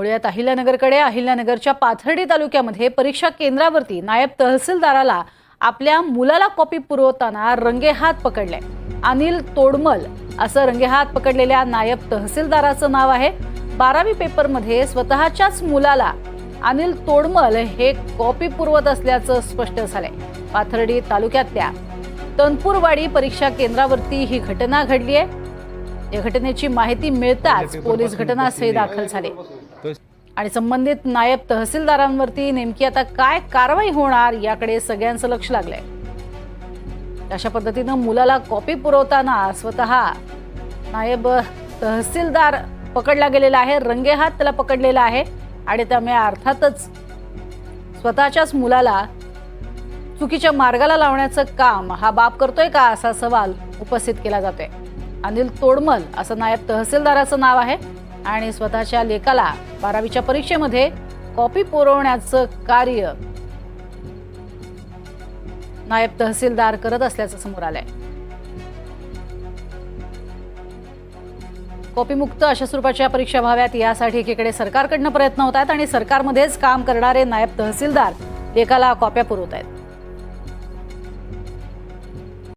वळूयात अहिल्यानगरकडे अहिल्यानगरच्या पाथर्डी तालुक्यामध्ये परीक्षा केंद्रावरती नायब तहसीलदाराला आपल्या मुलाला कॉपी पुरवताना रंगेहात पकडले. अनिल तोडमल असं रंगेहात पकडलेल्या नायब तहसीलदाराचं नाव आहे. बारावी पेपरमध्ये स्वतःच्याच मुलाला अनिल तोडमल हे कॉपी पुरवत असल्याचं स्पष्ट झालंय. पाथर्डी तालुक्यातल्या तनपूरवाडी परीक्षा केंद्रावरती ही घटना घडली आहे या घटनेची माहिती मिळताच पोलीस घटनास्थळी दाखल झाले. आणि संबंधित नायब तहसीलदारांवरती नेमकी आता काय कारवाई होणार याकडे सगळ्यांचं लक्ष लागलंय. अशा पद्धतीनं मुलाला कॉपी पुरवताना स्वतः नायब तहसीलदार पकडला गेलेला आहे रंगेहात त्याला पकडलेला आहे आणि त्यामुळे अर्थातच स्वतःच्याच मुलाला चुकीच्या मार्गाला लावण्याचं काम हा बाप करतोय का असा सवाल उपस्थित केला जातोय. अनिल तोडमल असं नायब तहसीलदाराचं नाव आहे. आणि स्वतःच्या लेखाला बारावीच्या परीक्षेमध्ये कॉपी पुरवण्याचं कार्य नायब तहसीलदार करत असल्याचं समोर आलंय. कॉपीमुक्त अशा स्वरूपाच्या परीक्षा व्हाव्यात यासाठी एकीकडे सरकारकडनं प्रयत्न होत आहेत आणि सरकारमध्येच काम करणारे नायब तहसीलदार लेखाला कॉप्या पुरवत आहेत.